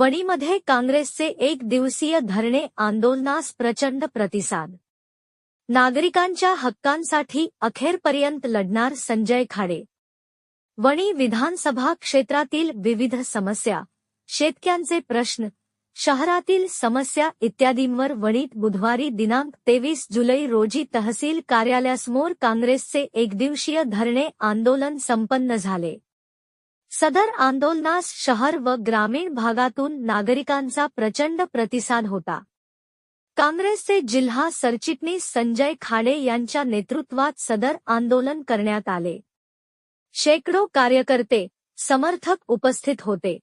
वणीमध्ये काँग्रेसचे एक दिवसीय धरणे आंदोलनास प्रचंड प्रतिसाद. नागरिकांच्या हक्कांसाठी अखेरपर्यंत लढणार संजय खाडे. वणी विधानसभा क्षेत्रातील विविध समस्या शेतक्यांचे प्रश्न शहरातील समस्या इत्यादींवर वणीत बुधवारी दिनांक तेवीस जुलै रोजी तहसील कार्यालयासमोर काँग्रेसचे एकदिवसीय धरणे आंदोलन संपन्न झाले. सदर आंदोलनास शहर व ग्रामीण भागातून नागरिकांचा प्रचंड प्रतिसाद होता. काँग्रेसचे जिल्हा सरचिटणीस संजय खाडे यांच्या नेतृत्वात सदर आंदोलन करण्यात आले. शेकडो कार्यकर्ते समर्थक उपस्थित होते.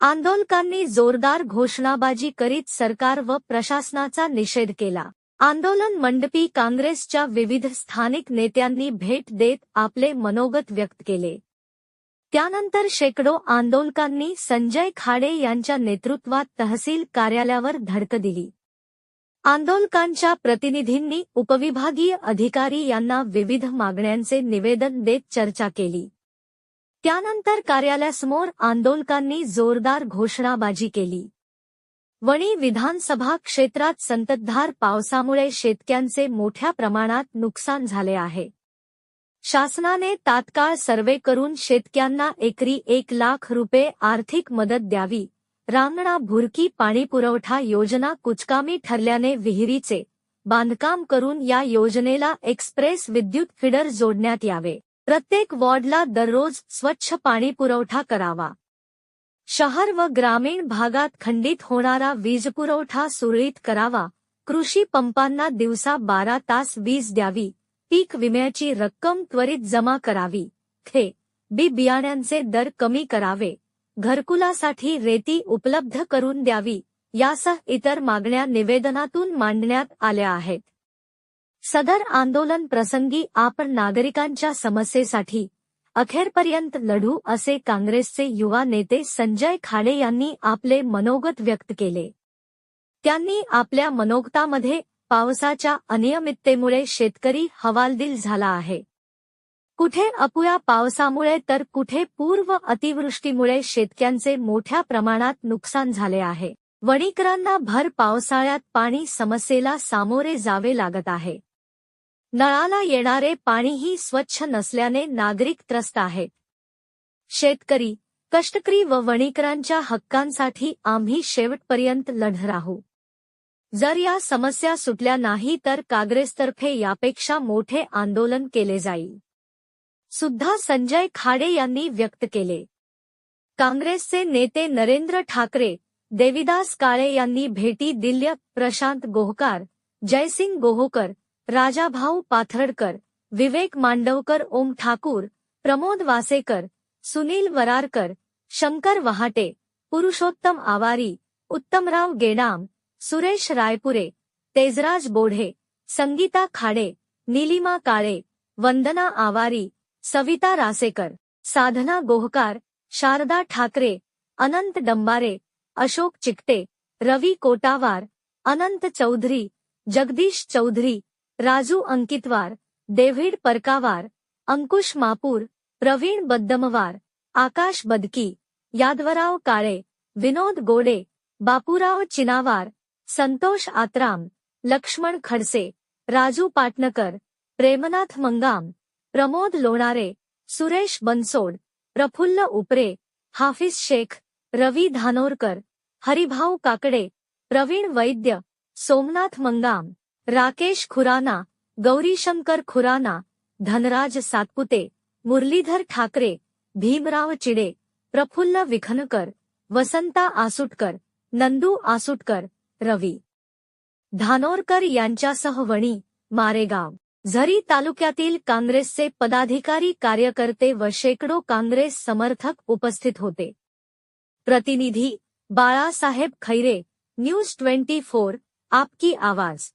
आंदोलकांनी जोरदार घोषणाबाजी करीत सरकार व प्रशासनाचा निषेध केला. आंदोलन मंडपी काँग्रेसच्या विविध स्थानिक नेत्यांनी भेट देत आपले मनोगत व्यक्त केले. त्यानंतर शेकडो आंदोलकांनी संजय खाडे यांच्या नेतृत्वात तहसील कार्यालयावर धडक दिली. आंदोलकांच्या प्रतिनिधींनी उपविभागीय अधिकारी यांना विविध मागण्यांचे निवेदन देत चर्चा केली. त्यानंतर कार्यालयासमोर आंदोलकांनी जोरदार घोषणाबाजी केली. वणी विधानसभा क्षेत्रात संततधार पावसामुळे शेतक्यांचे मोठ्या प्रमाणात नुकसान झाले आहे. शासनाने तात्काळ सर्वे करून शेतक्यांना एकरी एक लाख रुपये आर्थिक मदत द्यावी. रांगणा भुरकी पाणीपुरवठा योजना कुचकामी ठरल्याने विहिरीचे बांधकाम करून या योजनेला एक्सप्रेस विद्युत फिडर जोडण्यात यावे. प्रत्येक वॉर्डला दररोज स्वच्छ पाणी पुरवठा करावा. शहर व ग्रामीण भागात खंडित होणारा वीजपुरवठा सुरळीत करावा. कृषी पंपांना दिवसा बारा तास वीज द्यावी. पीक विम्याची रक्कम त्वरित जमा करावी. थे. बी. बियाण्यांचे दर कमी करावे. घरकुलासाठी रेती उपलब्ध करून द्यावी. यासह इतर मागण्या निवेदनातून मांडण्यात आल्या आहेत. सदर आंदोलन प्रसंगी आपण नागरिकांच्या समस्येसाठी अखेरपर्यंत लढू असे काँग्रेसचे युवा नेते संजय खाडे यांनी आपले मनोगत व्यक्त केले. त्यांनी आपल्या मनोगतामध्ये पावसाच्या अनियमिततेमुळे शेतकरी हवालदिल झाला आहे. कुठे अपुया पावसामुळे तर कुठे पूर्व अतिवृष्टीमुळे शेतक्यांचे मोठ्या प्रमाणात नुकसान झाले आहे. वणीकरांना भर पावसाळ्यात पाणी समस्येला सामोरे जावे लागत आहे. नळाला येणारे पाणीही स्वच्छ नसल्याने नागरिक त्रस्त आहेत. शेतकरी कष्टकरी व वणीकरांच्या हक्कांसाठी आम्ही शेवटपर्यंत लढ राहू. जर या समस्या सुटल्या नाही तर काँग्रेसतर्फे यापेक्षा मोठे आंदोलन केले जाईल. सुद्धा संजय खाडे यांनी व्यक्त केले. काँग्रेसचे नेते नरेंद्र ठाकरे, देविदास काळे यांनी भेटी दिल्या प्रशांत गोहकार, जयसिंग गोहोकर, राजाभाऊ पाथर्डकर, विवेक मांडवकर, ओम ठाकूर, प्रमोद वासेकर, सुनील वरारकर, शंकर वहाटे, पुरुषोत्तम आवारी, उत्तमराव गेडाम सुरेश रायपुरे, तेजराज बोढे, संगीता खाडे, नीलिमा काळे, वंदना आवारी, सविता रासेकर, साधना गोहकार, शारदा ठाकरे, अनंत डंबारे, अशोक चिकटे, रवि कोटावार, अनंत चौधरी, जगदीश चौधरी, राजू अंकितवार, डेव्हिड परकावार, अंकुश मापूर, प्रवीण बद्दमवार, आकाश बदकी, यादवराव काळे, विनोद गोडे, बापूराव चिनावार संतोष आत्राम, लक्ष्मण खडसे, राजू पाटणकर, प्रेमनाथ मंगाम, प्रमोद लोणारे, सुरेश बनसोड, प्रफुल्ल उपरे, हाफिज शेख, रवी धानोरकर, हरिभाऊ काकडे, प्रवीण वैद्य, सोमनाथ मंगाम, राकेश खुराना, गौरीशंकर खुराना, धनराज सातपुते, मुरलीधर ठाकरे, भीमराव चिडे, प्रफुल्ल विखनकर, वसंता आसुटकर, नंदू आसुटकर रवी. धानोरकर यांच्यासह वणी मारेगाव. झरी तालुक्यातील काँग्रेसचे पदाधिकारी कार्यकर्ते व शेकडो काँग्रेस समर्थक उपस्थित होते. प्रतिनिधी Balasaheb Khaire news twenty four आपकी आवाज.